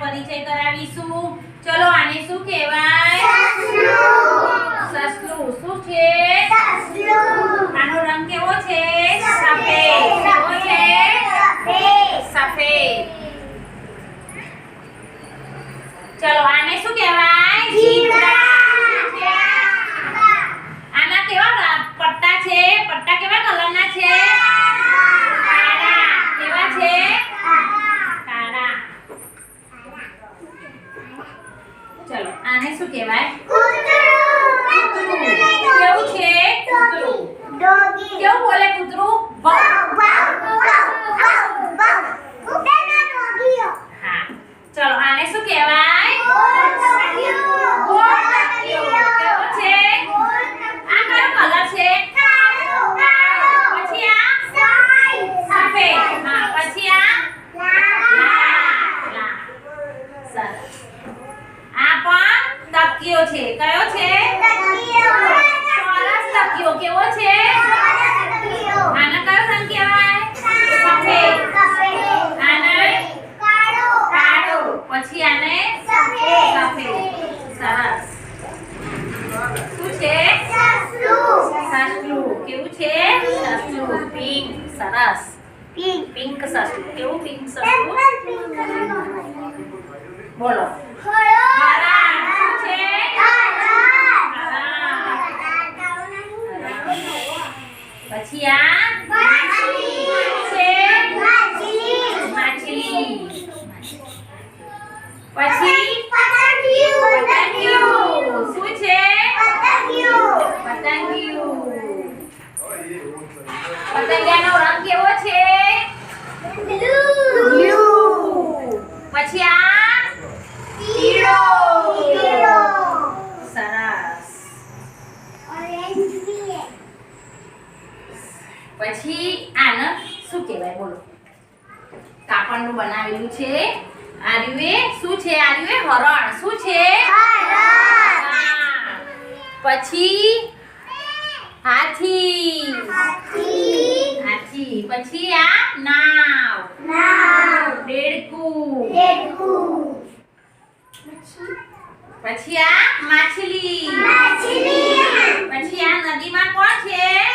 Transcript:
પરિચય કરાવીશું. ચલો આને શું કહેવાય? સસલું. શું છે? આનો રંગ કેવો છે? સફેદ. કેવો છે? સફેદ. ચલો આને શું કહેવાય જીબ્રા આના કેવા રા- પટ્ટા છે પટ્ટા કેવા કલરના છે કાળા કેવા છે કાળા ચલો આને શું કહેવાય કેવું છે કૂતરું કેવું બોલે કૂતરું? ભૌ. હા. ચલો, આને શું કહેવાય. કેવો છે? આ કયો કલર છે? પછી આ? હા, પછી આ? આ પણ તકિયો છે. કયો છે? તકીઓ કેવો છે આને કયો રંગ કહેવાય સફેદ આને કાળો પછી આને સફેદ સરસ શું છે સસલું કેવું છે સસલું પિંક સરસ પિંક સસલું કેવું પિંક સસલું બોલો હરણ શું છે પછી આ છે માછલી પછી પતંગિયું શું છે પતંગિયું પતંગિયાનો રંગ કેવો છે? પછી આ? પીળો. સરસ. પછી આને શું કહેવાય? બોલો. કાપડનું બનાવેલું છે. આર્યુએ શું છે? આર્યુએ હરણ. શું છે. પછી પછી આ માછલી. માછલી. પછી આ નદીમાં કોણ છે?